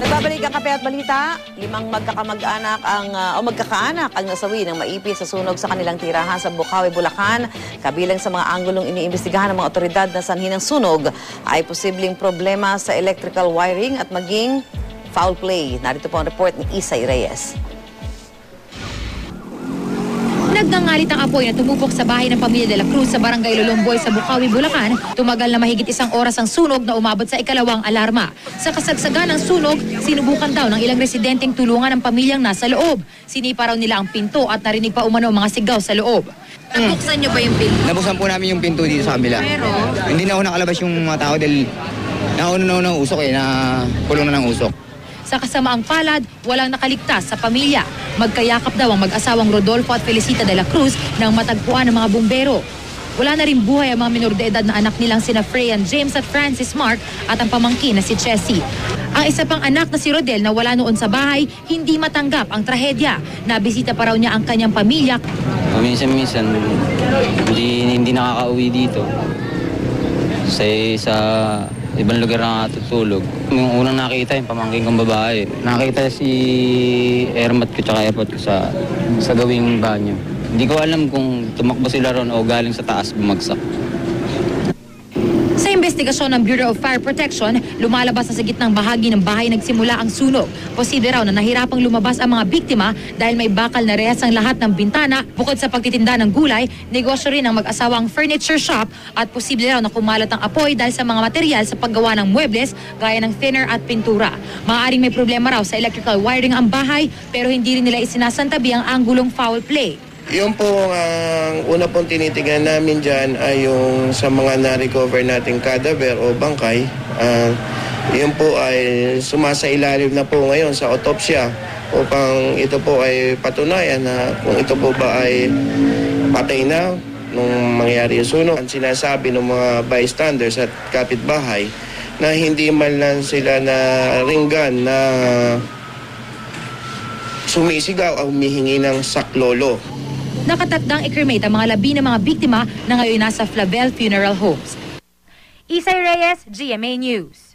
Nagbabalik ang kape at balita. Limang magkakamag-anak ang ah, o magkakaanak ang nasawi ng maipit sa sunog sa kanilang tirahan sa Bukawi, Bulacan. Kabilang sa mga anggulong iniimbestigahan ng mga otoridad na sanhi ng sunog ay posibleng problema sa electrical wiring at maging foul play. Narito po ang report ni Isay Reyes. Nagngangalit ang apoy na tumupok sa bahay ng pamilya de la Cruz sa barangay Lolomboy sa Bukawi, Bulacan. Tumagal na mahigit isang oras ang sunog na umabot sa ikalawang alarma. Sa kasagsagan ng sunog, sinubukan daw ng ilang residenteng tulungan ang pamilyang nasa loob. Sinipa raw nila ang pinto at narinig pa umano ang mga sigaw sa loob. Nabuksan niyo ba yung pinto? Nabuksan po namin yung pinto dito sa kabila. Pero? Hindi na ako nakalabas yung mga tao dahil nauna na usok eh, na pulong na ng usok. Sa kasamaang palad, walang nakaligtas sa pamilya. Magkayakap daw ang mag-asawang Rodolfo at Felicita de la Cruz nang matagpuan ng mga bumbero. Wala na rin buhay ang mga minor de edad na anak nilang sina Freyan James at Francis Mark at ang pamangkin na si Chessie. Ang isa pang anak na si Rodel na wala noon sa bahay, hindi matanggap ang trahedya. Nabisita pa raw niya ang kanyang pamilya Minsan-minsan, hindi, hindi nakaka-uwi dito. Sa, sa ibang lugar na natutulog. Yung unang nakita, yung pamangking kong babae. Nakita si Ermat ko tsaka Airpot ko sa, sa gawing banyo. Hindi ko alam kung tumakbo sila ron o galing sa taas bumagsak. Investigasyon ng Bureau of Fire Protection, lumalabas sa gitnang bahagi ng bahay nagsimula ang sunog. Posible raw na nahirapang lumabas ang mga biktima dahil may bakal na rehas ang lahat ng bintana. Bukod sa pagtitinda ng gulay, negosyo rin ang mag-asawang furniture shop at posible raw na kumalat ang apoy dahil sa mga material sa paggawa ng muebles gaya ng thinner at pintura. Maaaring may problema raw sa electrical wiring ang bahay pero hindi rin nila isinasantabi ang anggulong foul play. Yung po ang una pong tinitingnan namin dyan ay yung sa mga na-recover nating cadaver o bangkay. Ah, yun po ay sumasailalim na po ngayon sa autopsya upang ito po ay patunayan na kung ito po ba ay patay na nung mangyari yung sunog. Ang sinasabi ng mga bystanders at kapitbahay na hindi man lang sila na ringgan na sumisigaw o humihingi ng saklolo. Nakatakdang i-cremate ang mga labi ng mga biktima na ngayon nasa Flavel Funeral Homes. Isay Reyes, GMA News.